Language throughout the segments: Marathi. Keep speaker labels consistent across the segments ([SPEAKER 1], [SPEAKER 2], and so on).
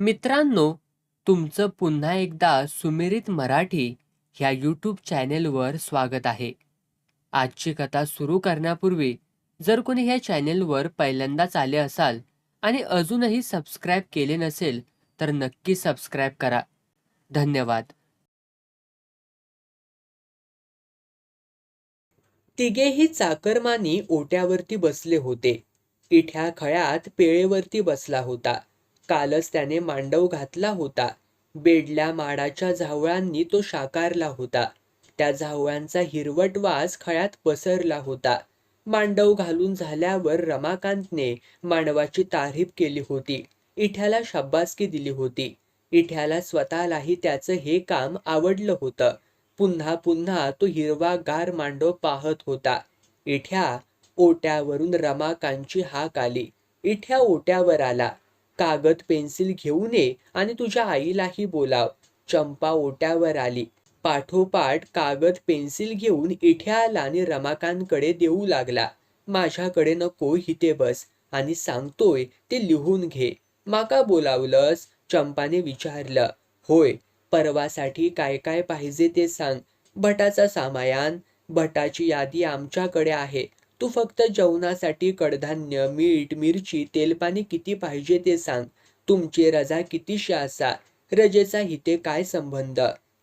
[SPEAKER 1] मित्रांनो तुमचं पुन्हा एकदा सुमिरित मराठी ह्या यूट्यूब चॅनेलवर स्वागत आहे. आजची कथा सुरू करण्यापूर्वी जर कोणी ह्या चॅनेलवर पहिल्यांदाच आले असाल आणि अजूनही सबस्क्राईब केले नसेल तर नक्की सबस्क्राईब करा. धन्यवाद. तिघेही चाकरमानी ओट्यावरती बसले होते. इठ्या खळ्यात पेळेवरती बसला होता. कालच त्याने मांडव घातला होता. बेडल्या माडाच्या झावळांनी तो शाकारला होता. त्या झावळांचा हिरवट वास खळ्यात पसरला होता. मांडव घालून झाल्यावर रमाकांतने मांडवाची तारीफ केली होती. इठ्याला शाब्बासकी दिली होती. इठ्याला स्वतःलाही त्याचं हे काम आवडलं होतं. पुन्हा पुन्हा तो हिरवा गार मांडव पाहत होता. इठ्या ओट्यावरून रमाकांची हाक आली. इठ्या ओट्यावर आला. कागद पेन्सिल घेऊन ये आणि तुझ्या आईलाही बोलाव. चंपा ओट्यावर आली. पाठोपाठ कागद पेन्सिल घेऊन इथे आला आणि रमाकांतकडे देऊ लागला. माझ्याकडे नको हिते बस. आणि सांगतोय ते लिहून घे. माका बोलावलंस? चंपाने विचारलं. होय. परवासाठी काय काय पाहिजे ते सांग. भटाचा सामायान? भटाची यादी आमच्याकडे आहे. तू फक्त जेवणासाठी कडधान्य मीठ मिरची तेलपाणी किती पाहिजे ते सांग. तुमची रजा कितीशी असा रजेचा हिते काय संबंध?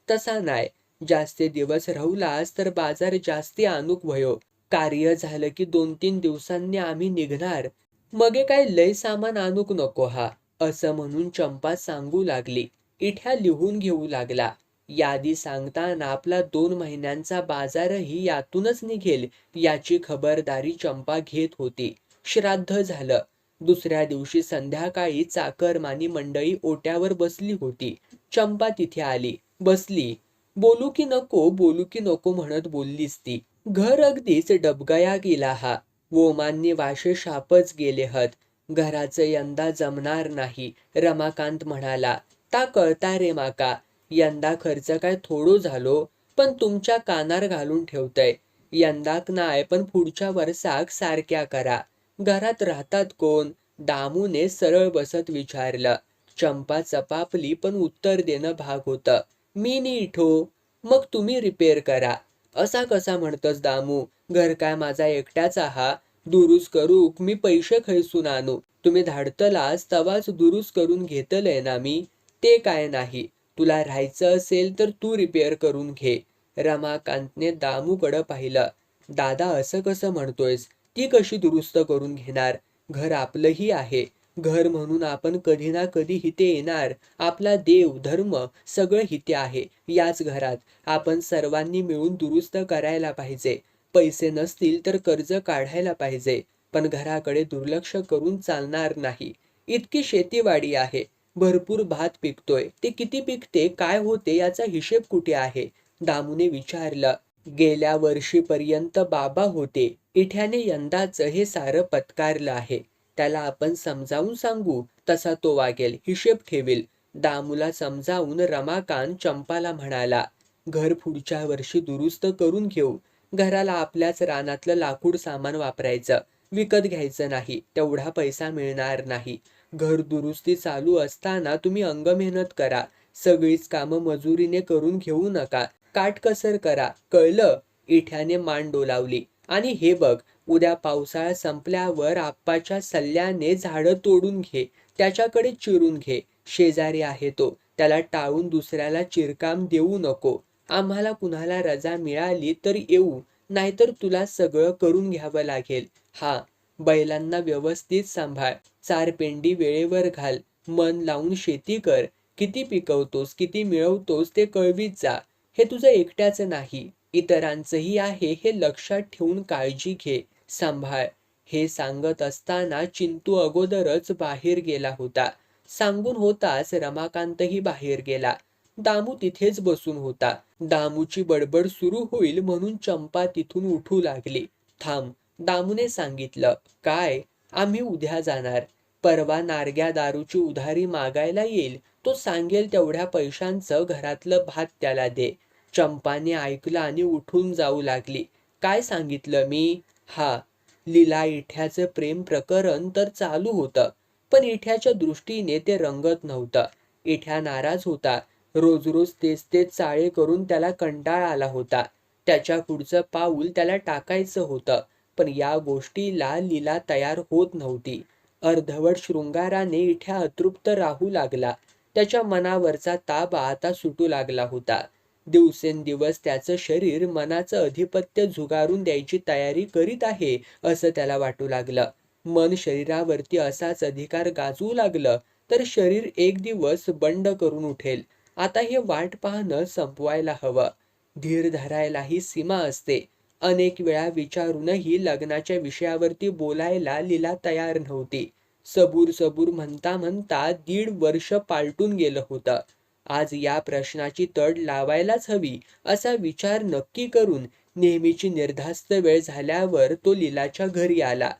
[SPEAKER 1] तसा नाही जास्ती दिवस राहुलास तर बाजार जास्ती आणूक भयो कार्य झालं की दोन तीन दिवसांनी आम्ही निघणार. मगे काय लय सामान आणूक नको हा असं म्हणून चंपा सांगू लागली. इठ्या लिहून घेऊ लागला. यादी सांगताना आपला दोन महिन्यांचा बाजारही यातूनच निघेल याची खबरदारी चंपा घेत होती. श्राद्ध झालं. दुसऱ्या दिवशी संध्याकाळी चाकरमानी मंडळी ओट्यावर बसली होती. चंपा तिथे आली. बसली. बोलू की नको बोलू की नको म्हणत बोललीस ती. घर अगदीच डबगया गेला हा. वोमांनी वाशे शापच गेले हत. घराचं यंदा जमणार नाही रमाकांत म्हणाला. ता कळता रे माका. यंदा खर्च काय थोडो झालो पण तुमच्या कानार घालून ठेवतय. यंदाक नाय पण पुढच्या वर्षाक सारख्या करा. घरात राहतात कोण? दामूने सरळ बसत विचारलं. चंपा चपापली पण उत्तर देणं भाग होतं. मी नीठो हो. मग तुम्ही रिपेअर करा. असा कसा म्हणतस दामू? घर काय माझा एकट्याचा हा दुरुस्त करूक मी पैसे खैसून आणू. तुम्ही धाडतलास तवाच दुरुस्त करून घेतलंय ना मी? ते काय नाही. तुला राहायचं असेल तर तू रिपेअर करून घे. रमाकांतने दामूकडं पाहिलं. दादा असं कसं म्हणतोयस? ती कशी दुरुस्त करून घेणार? घर आपलंही आहे. घर म्हणून आपण कधी ना कधी हिते येणार. आपला देव धर्म सगळं हिते आहे. याच घरात आपण सर्वांनी मिळून दुरुस्त करायला पाहिजे. पैसे नसतील तर कर्ज काढायला पाहिजे. पण घराकडे दुर्लक्ष करून चालणार नाही. इतकी शेतीवाडी आहे. भरपूर भात पिकतोय. ते किती पिकते काय होते याचा हिशेब कुठे आहे? दामूने विचारलं. गेल्या वर्षीपर्यंत बाबा होते. इठ्याने यंदाच हे सारं पत्कारलं आहे. त्याला आपण समजावून सांगू तसा तो वागेल हिशेब ठेवेल. दामूला समजावून रमाकांत चंपाला म्हणाला घर पुढच्या वर्षी दुरुस्त करून घेऊ. घराला आपल्याच रानातलं लाकूड सामान वापरायचं. विकत घ्यायचं नाही. तेवढा पैसा मिळणार नाही. घर दुरुस्ती चालू असताना तुम्ही अंग मेहनत करा. सगळीच कामं मजुरीने करून घेऊ नका. काटकसर करा. कळलं? इठ्याने मान डोलावली. आणि हे बघ उद्या पावसाळा संपल्यावर आप्पाच्या सल्ल्याने झाडं तोडून घे. त्याच्याकडे चिरून घे. शेजारी आहे तो. त्याला टाळून दुसऱ्याला चिरकाम देऊ नको. आम्हाला कुणाला रजा मिळाली तर येऊ. नाहीतर तुला सगळं करून घ्यावं लागेल. हा बैलांना व्यवस्थित सांभाळ चार पेंडी वेळेवर घाल मन लावून शेती कर. किती पिकवतोस किती मिळवतोस ते कळवीत जा. हे तुझं एकट्याचं नाही इतरांचंही आहे हे लक्षात ठेवून काळजी घे. सांभाळ. हे सांगत असताना चिंतू अगोदरच बाहेर गेला होता. सांगून होताच रमाकांतही बाहेर गेला. दामू तिथेच बसून होता. दामूची बडबड सुरू होईल म्हणून चंपा तिथून उठू लागली. थांब दामूने सांगितलं काय? आम्ही उद्या जाणार. परवा नारग्या दारूची उधारी मागायला येईल. तो सांगेल तेवढ्या पैशांचं घरातलं भात त्याला दे. चंपाने ऐकलं आणि उठून जाऊ लागली. काय सांगितलं मी? हा लीला इठ्याचं प्रेम प्रकरण तर चालू होतं पण इठ्याच्या दृष्टीने ते रंगत नव्हतं. इठ्या नाराज होता. रोज रोज तेच तेच चाळे करून त्याला कंटाळा आला होता. त्याच्या पुढचं पाऊल त्याला टाकायचं होतं. पण या गोष्टीला लीला तयार होत नव्हती. अर्धवट शृंगाराने इठ्या अतृप्त राहू लागला. त्याच्या मनावरचा ताबा आता सुटू लागला होता. दिवसेंदिवस त्याचं शरीर मनाचं अधिपत्य झुगारून द्यायची तयारी करीत आहे असं त्याला वाटू लागलं. मन शरीरावरती असाच अधिकार गाजवू लागलं तर शरीर एक दिवस बंड करून उठेल. आता हे वाट पाहणं संपवायला हवं. धीर धरायलाही सीमा असते. अनेक वेळा विचारूनही लग्नाच्या विषयावरती बोलायला लीला तयार नव्हती. सबूर सबूर म्हणता म्हणता दीड वर्ष पालटून गेलं होतं. आज या प्रश्नाची तड लावायलाच हवी असा विचार नक्की करून नेहमीची निर्धास्त वेळ झाल्यावर तो लीलाच्या घरी आला.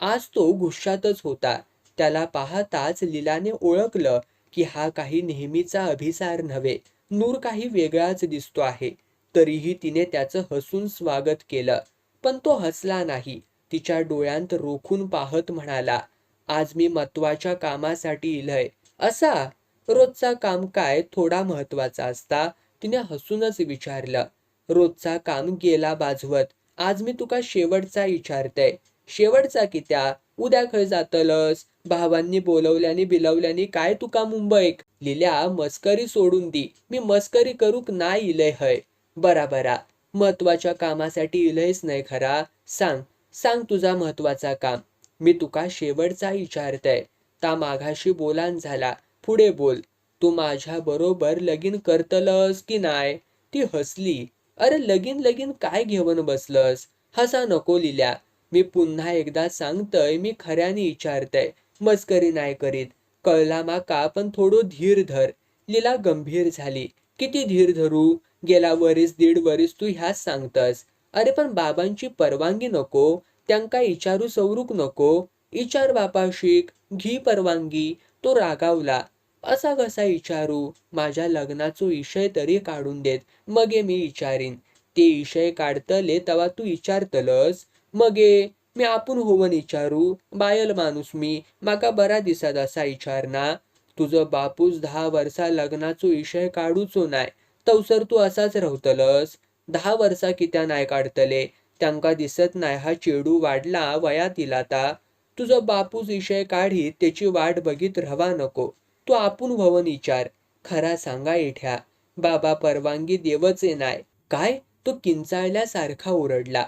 [SPEAKER 1] आज तो गुस्सातच होता. त्याला पाहताच लीलाने ओळखलं की हा काही नेहमीचा अभिसार नव्हे नूर काही वेगळाच दिसतो आहे. तरीही तिने त्याचं हसून स्वागत केलं. पण तो हसला नाही. तिच्या डोळ्यांत रोखून पाहत म्हणाला आज मी महत्त्वाच्या कामासाठी इलय. असा? रोजचा काम काय थोडा महत्त्वाचा असता? तिने हसूनच विचारलं. रोजचा काम गेला बाजवत. आज मी तुका शेवटचा विचारतय शेवटचा कित्या? उद्या खय जातलस? भावांनी बोलवल्याने बिलवल्याने काय तुका मुंबईक? लिल्या मस्करी सोडून दी. मी मस्करी करूक नाही इलय हय. बरा बरा महत्त्वाच्या कामासाठी इलयच नाही खरा. सांग सांग तुझा महत्त्वाचा काम. मी तुका शेवटचा विचारतय ता माघाशी बोलान झाला. पुढे बोल. तू माझ्या बरोबर लगीन करतलस की नाय? ती हसली. अरे लगीन लगीन काय घेऊन बसलस? हसा नको लिल्या. मी पुन्हा एकदा सांगतय मी खऱ्याने विचारतय मस्करी नाही करीत. कळला माका पण थोडं धीर धर. लीला गंभीर झाली. किती धीर धरू? गेला वरीस दीड वरीस तू ह्याच सांगतस. अरे पण बाबांची परवानगी नको त्यांका इचारू सवरूक नको. इचार बापाशिक घी परवानगी तो रागावला. असा कसा विचारू माझ्या लग्नाचो इशय तरी काढून देत. मगे मी विचारीन ते इशय काढतले तवा तू विचारतलस मगे मी आपण होवन विचारू बायल माणूस मी माका बरा दिसत असा इचारना ना तुझं बापूस दहा वर्षा लग्नाचो इशय काढूचो नाय. तवसर तू असाच रवतलस. दहा वर्षा कित्या नाय काढतले? त्यांका दिसत नाय हा चेडू वाढला वयात इलाता ता बापूच बापूस विषय काढीत त्याची वाट बघित रवा नको. तू आपण भवन विचार. खरा सांगा इठ्या बाबा परवानगी देवचे नाय. काय? तो किंचाळल्यासारखा ओरडला.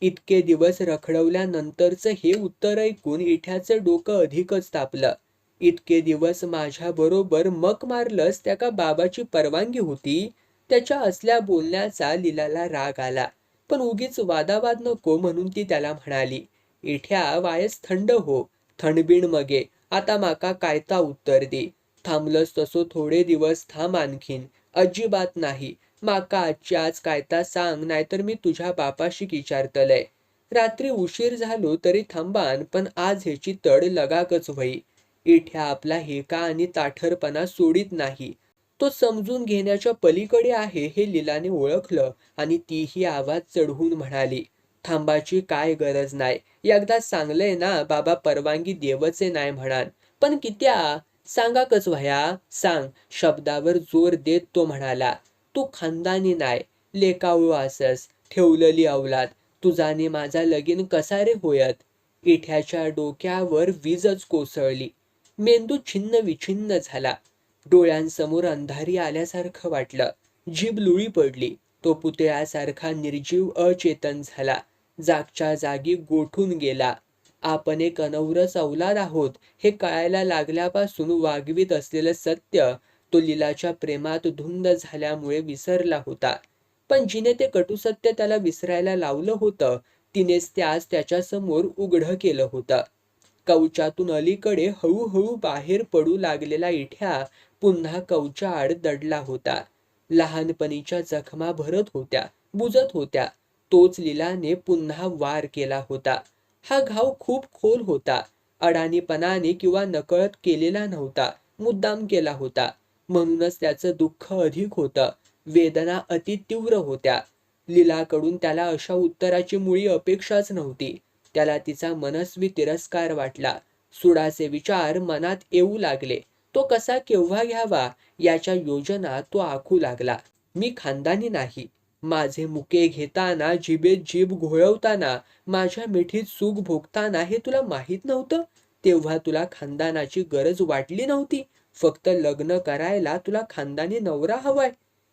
[SPEAKER 1] इतके दिवस रखडवल्यानंतरचं हे उत्तर ऐकून इठ्याचं डोकं अधिकच तापलं. इतके दिवस माझ्या बरोबर मक मारलंस त्याका बाबाची परवानगी होती. त्याच्या असल्या बोलण्याचा लिलाला राग आला. पण उगीच वादावाद नको म्हणून ती त्याला म्हणाली इठ्या वायस थंड हो. थंडबीण मगे. आता माका कायता उत्तर दे. थांबलंस तसो थोडे दिवस थांब आणखीन. अजिबात नाही. माका आजची आज कायता सांग नाहीतर मी तुझ्या बापाशी विचारतलय. रात्री उशीर झालो तरी थांबान पण आज ह्याची तड लगाकच व्हई इठ्या आपला हेका आणि ताठरपणा सोडित नाही. तो समजून घेण्याच्या पलीकडे आहे हे लिलाने ओळखलं आणि तीही आवाज चढवून म्हणाली थांबाची काय गरज नाही. एकदा सांगलंय ना बाबा परवानगी देवचे नाही म्हणान. पण कित्या? सांगा कच व्हया. सांग. शब्दावर जोर देत तो म्हणाला तू खानदानी नाय लेकावळू असस. ठेवलेली अवलाद तुझाने माझा लगीन कसा रे होयत? इठ्याच्या डोक्यावर वीजच कोसळली. मेंदू छिन्न विछिन्न झाला. डोळ्यांसमोर अंधारी आल्यासारखं वाटलं. जीभ लुळी पडली. तो पुतळ्यासारखा निर्जीव अचेतन झाला. जागच्या जागी गोठून गेला. आपण एक अनवरस अवलाद आहोत हे कळायला लागल्यापासून वागवीत असलेलं सत्य तो लिलाच्या प्रेमात धुंद झाल्यामुळे विसरला होता. पण जिने ते कटुसत्य त्याला विसरायला लावलं होतं तिनेच त्यास त्याच्यासमोर उघडं केलं होतं. कवचातून अलीकडे हळूहळू बाहेर पडू लागलेला इठ्या पुन्हा कवचाआड दडला होता. लहानपणीच्या जखमा भरत होत्या बुजत होत्या. तोच लिलाने पुन्हा वार केला होता. हा घाव खूप खोल होता. अडाणीपणाने किंवा नकळत केलेला नव्हता मुद्दाम केला होता. म्हणूनच त्याचं दुःख अधिक होतं. वेदना अति तीव्र होत्या. लीलाकडून त्याला अशा उत्तराची मुळी अपेक्षाच नव्हती. त्याला तिचा मनस्वी तिरस्कार वाटला. सुडाचे विचार मनात येऊ लागले. तो कसा केव्हा घ्यावा याच्या योजना तो आखू लागला. मी खानदानी नाही. माझे मुके घेताना जिभेत जीभ घोळवताना माझ्या मिठीत सुख भोगताना हे तुला माहीत नव्हतं? तेव्हा तुला खानदानाची गरज वाटली नव्हती. फक्त लग्न करायला तुला खानदानी नवरा हवाय.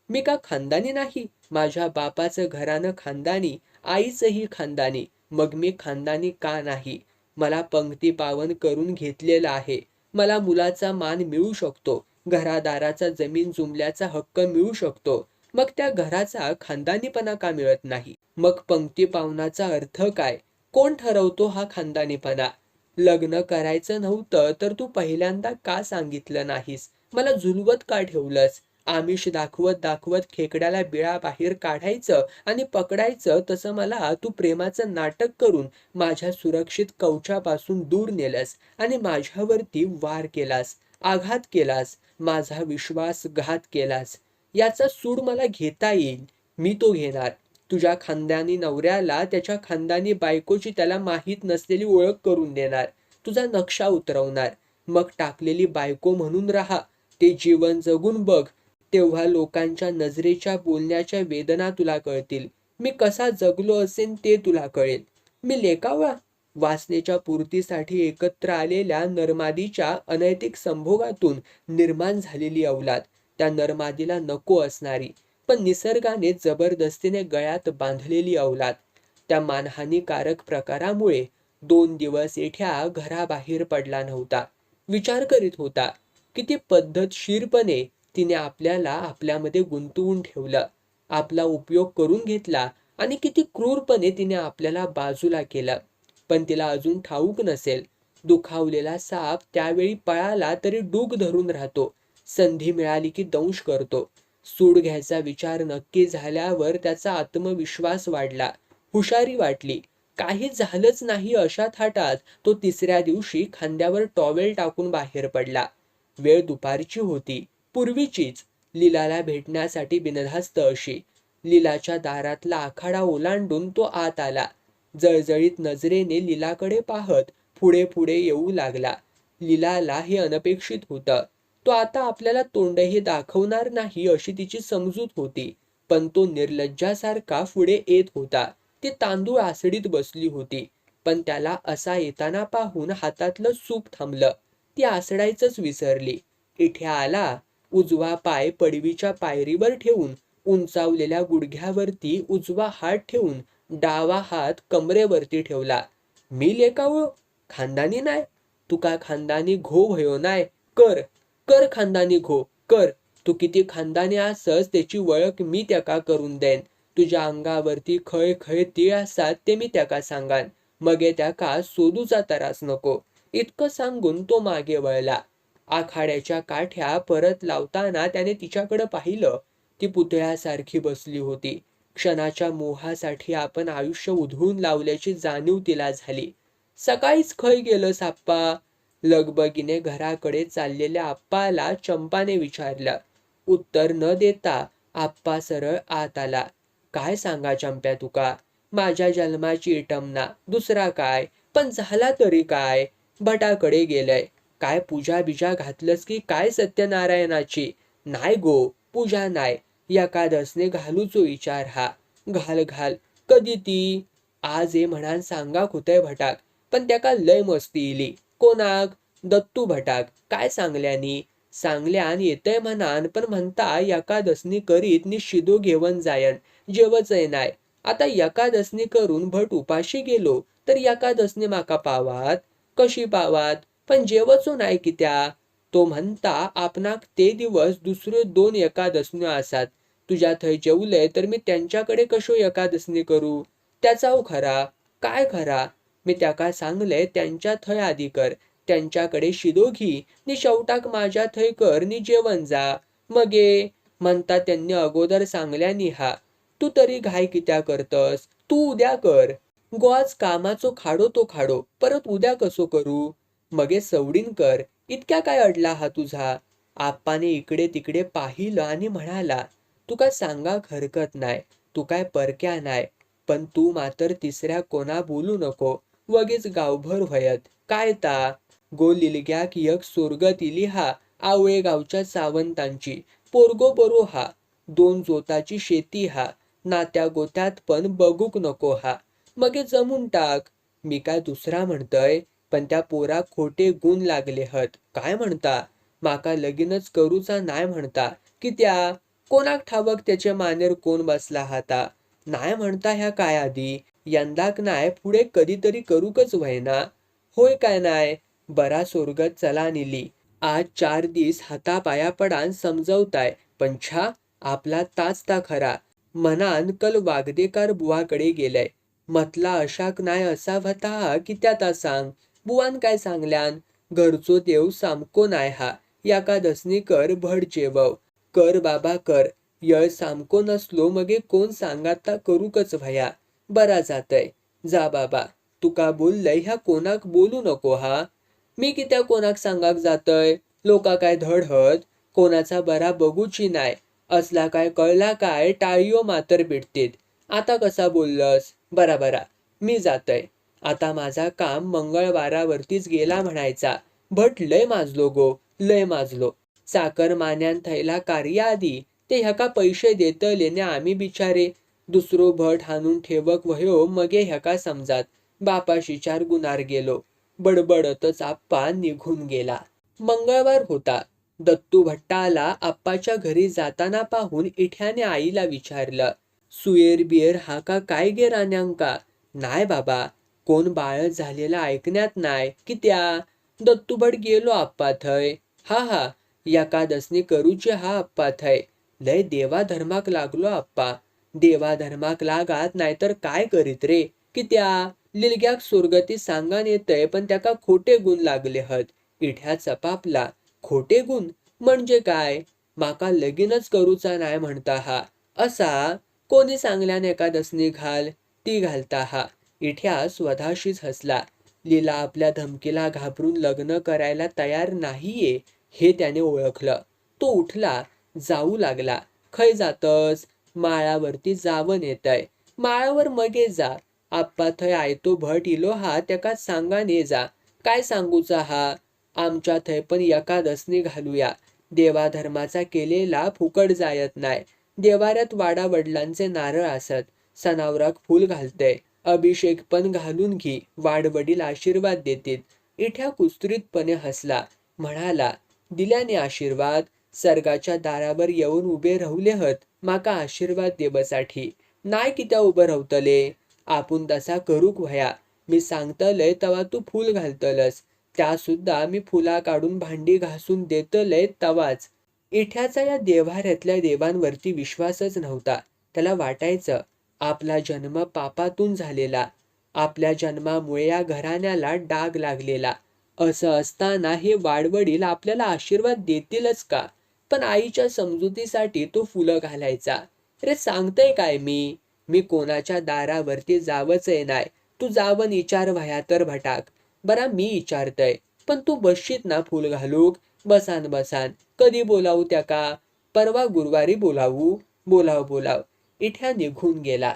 [SPEAKER 1] मी का खानदानी नाही? माझ्या बापाचं घरानं खानदानी आईचंही खानदानी. मग मी खानदानी का नाही? मला पंक्ती पावन करून घेतलेलं आहे. मला मुलाचा मान मिळू शकतो. घरादाराचा जमीन जुमल्याचा हक्क मिळू शकतो. मग त्या घराचा खानदानीपणा का मिळत नाही? मग पंक्ती पावनाचा अर्थ काय? कोण ठरवतो हा खानदानीपणा? लग्न करायचं नव्हतं तर तू पहिल्यांदा का सांगितलं नाहीस? मला झुलवत का ठेवलंस? आमिष दाखवत दाखवत खेकड्याला बिळा बाहेर काढायचं आणि पकडायचं तसं मला तू प्रेमाचं नाटक करून माझ्या सुरक्षित कवचापासून दूर नेलंस आणि माझ्यावरती वार केलास आघात केलास माझा विश्वासघात केलास. याचा सूड मला घेता येईल मी तो घेणार. तुझ्या खानदानी नवऱ्याला त्याच्या खानदानी बायकोची त्याला माहीत नसलेली ओळख करून देणार. तुझा नक्षा उतरवणार. मग टाकलेली बायको म्हणून राहा. ते जीवन जगून बघ. तेव्हा लोकांच्या नजरेच्या बोलण्याच्या वेदना तुला कळतील. मी कसा जगलो असेन ते तुला कळेल. मी लेकावळा. वासनेच्या पूर्तीसाठी एकत्र आलेल्या नरमादीच्या अनैतिक संभोगातून निर्माण झालेली अवलाद त्या नरमादीला नको असणारी पण निसर्गाने जबरदस्तीने गळ्यात बांधलेली अवलाद त्या मानहानीकारक प्रकारामुळे दोन दिवस येठ्या घराबाहेर पडला नव्हता. विचार करीत होता किती पद्धतशीरपणे तिने आपल्याला आपल्यामध्ये गुंतवून ठेवलं. आपला उपयोग करून घेतला आणि किती क्रूरपणे तिने आपल्याला बाजूला केलं. पण तिला अजून ठाऊक नसेल. दुखावलेला साप त्यावेळी पळाला तरी डूग धरून राहतो. संधी मिळाली की दंश करतो. सूड घ्यायचा विचार नक्की झाल्यावर त्याचा आत्मविश्वास वाढला. हुशारी वाटली. काही झालंच नाही अशा थाटात तो तिसऱ्या दिवशी खांद्यावर टॉवेल टाकून बाहेर पडला. वेळ दुपारची होती. पूर्वीचीच लीलाला भेटण्यासाठी बिनधास्त अशी. लीलाच्या दारातला आखाडा ओलांडून तो आत आला. जळजळीत नजरेने लीलाकडे पाहत पुढे पुढे येऊ लागला. लीलाला हे अनपेक्षित होतं. तो आता आपल्याला तोंडही दाखवणार नाही अशी तिची समजूत होती. पण तो निर्लज्जासारखा पुढे येत होता. ती तांदूळ आसडीत बसली होती. पण त्याला असा येताना पाहून हातातलं सूप थांबलं. ती आसडायचंच विसरली. इथे आला उजवा पाय पडवीच्या पायरीवर ठेवून उंचावलेल्या गुडघ्यावरती उजवा हात ठेवून डावा हात कमरेवरती ठेवला. मी लेकावळो खानदानी नाय. तुका खानदानी घो भयो नाय. कर कर खानदानी घो. कर. तू किती खानदानी असस त्याची वळख मी त्याका करून देन. तुझ्या अंगावरती खय खय तीळ असतात ते मी त्याका सांगान. मगे त्याका सोदूचा त्रास नको. इतकं सांगून तो मागे वळला. आखाड्याच्या काठ्या परत लावताना त्याने तिच्याकडे पाहिलं. ती पुतळ्यासारखी बसली होती. क्षणाच्या मोहासाठी आपण आयुष्य उधळून लावल्याची जाणीव तिला झाली. सकाळीच खय गेलं आप्पा? लगबगीने घराकडे चाललेल्या आप्पाला चंपाने विचारलं. उत्तर न देता आप्पा सरळ आत आला. काय सांगा चंप्या तुका? माझ्या जन्माची इटमना दुसरा काय? पण झाला तरी काय? भटाकडे गेलंय. काय पूजा बिजा घातलंस की काय सत्यनारायणाची? नाय गो पूजा नाय एकादसने घालूचो विचार हा. घाल घाल. कधी ती? आज ये म्हणान सांगा खुतय भटाक. पण त्याका लय मस्ती इली? कोणाक? दत्तू भटाक. काय सांगल्यानी? सांगल्यान येतय म्हणान पण म्हणता एकादसनी करीत नि शिदो घेवन जायन. जेवचय नाय. आता एकादसनी करून भट उपाशी गेलो तर एकादसनी माका पावात? कशी पावात? पण जेवचो नाय कित्या? तो म्हणता आपणाक ते दिवस दुसऱ्यो दोन एकादसन्यो आसात. तुझ्या थंय जेवलंय तर मी त्यांच्याकडे कशो एकादसनी करू? त्याचाव खरा. काय खरा? मी त्याका सांगले त्यांच्या थंय आधी कर. त्यांच्याकडे शिदो घी. नि शेवटाक माझ्या थंय कर नि जेवण जा. मगे? म्हणता त्यांनी अगोदर सांगल्यानी हा तू तरी घाय कित्या करतस? तू उद्या कर. गोआज कामाचो खाडो तो खाडो. परत उद्या कसो करू? मगे सवडीनकर इतक्या काय अडला हा तुझा? आप्पाने इकडे तिकडे पाहिलं आणि म्हणाला तुका सांगाक हरकत नाय तू काय परक्या नाय पण तू मात्र तिसऱ्या कोणा बोलू नको वगेच गावभर व्हयत. काय ता? गो लिलग्याक यक सोरगत इली हा आवळे गावच्या सावंतांची. पोरगो बरो हा दोन जोताची शेती हा नात्या गोत्यात पण बघूक नको हा. मगे जमून टाक. मी काय दुसरा म्हणतय? पण त्या पोराक खोटे गुण लागले हत. काय म्हणता? माका लगीनच करूचा नाय म्हणता. कित्या? कोणाक ठावक त्याचे मानेर कोण बसला हाता? नाय म्हणता ह्या काय आधी? यंदाक नाय पुढे कधीतरी करूकच व्हायना. होय काय नाय? बरा सोरगत चला निली. आज चार दिस हातापाया पडान समजवताय. पण छा आपला ताच ता खरा. मनान कल वागदेकार बुवाकडे गेलाय. मतला अशाक नाय असा व्हता कित्या ता सांग. बुवान काय सांगल्यान घरचो देव सामको नाय हा याका दसनी कर भड जेवव. कर बाबा कर यळ सामको नसलो मगे कोण सांगाता करूकच भया. बरा जातय. जा बाबा तुका बोललय ह्या कोणाक बोलू नको हा. मी कित्या कोणाक सांगाक जातय? लोका काय धडहत कोणाचा बरा बघूची नाय. असला काय कळला काय टाळयो मातर पिटतीत आता कसा बोललस? बरा बरा मी जातय. आता माझा काम मंगळवारावरतीच गेला म्हणायचा. भट लय माजलो गो लय माजलो. चाकर मान्यान थैला कार्य आधी ते ह्याका पैसे देतले ने आम्ही बिचारे. दुसरो भट हाणून ठेवक वह्यो मगे ह्याका समजात. बापाशी चार गुणार गेलो. बडबडतच आप्पा निघून गेला. मंगळवार होता. दत्तू भट्टाला आप्पाच्या घरी जाताना पाहून इठ्याने आईला विचारलं सुयेर बियर हा का काय गे राण्यांका? नाय बाबा कोण बाळ झालेला ऐकण्यात नाय की त्या दत्तू गेलो आप्पा थय. हा हा एकादसनी करूचे हा आप्पा थय. लय देवा धर्माक लागलो आप्पा. देवा धर्माक लागात नाहीतर काय करीत रे? की त्या लिलग्याक सुरगती सांगान येतय पण त्याका खोटे गुण लागले हत. इठ्या चपापला खोटे गुण म्हणजे काय? माका लगीनच करूचा नाय म्हणता हा. असा कोणी सांगल्यान एकादसनी घाल ती घालता हा. इठ्या स्वतःशीच हसला. लीला आपल्या धमकीला घाबरून लग्न करायला तयार नाहीये हे त्याने ओळखलं. तो उठला जाऊ लागला. खय जातस? माळावरती जावन येतय माळावर मगे जा. आप्पा थय आयतो भट इलो हा त्याका सांगा ने जा. काय सांगूचा हा? आमच्या थय पण एकादसनी घालूया. देवाधर्माचा केलेला फुकट जायत नाय. देवाऱ्यात वाडा वडिलांचे नारळ असत सनावराक फूल घालते अभिषेक पण घालून घे वाडवडील आशीर्वाद देतील इठ्या कुस्त्रीतपणे हसला म्हणाला दिल्याने आशीर्वाद. सर्गाच्या दारावर येऊन उभे राहुले हत माका आशीर्वाद देवसाठी नाय कित्या उभं रावतले आपण तसा करूक व्हया. मी सांगतलय तवा तू फूल घालतलस. त्या सुद्धा मी फुला काढून भांडी घासून देतलय तवाच. इठ्याचा या देव्हाऱ्यातल्या देवांवरती विश्वासच नव्हता. त्याला वाटायचं आपला जन्म पापातून झालेला. आपल्या जन्मामुळे या घराण्याला डाग लागलेला. असं असताना हे वाडवडील आपल्याला आशीर्वाद देतीलच का? पण आईच्या समजुतीसाठी तो फुलं घालायचा. रे सांगतय काय मी? मी कोणाच्या दारावरती जावंच आहे नाय. तू जावन विचार व्हया तर भटाक. बरा मी विचारतय. पण तू बसशीत ना फुल घालूक? बसान बसान. कधी बोलावू त्याका परवा गुरुवारी बोलावू? बोलाव बोलाव. इठ्या निघून गेला.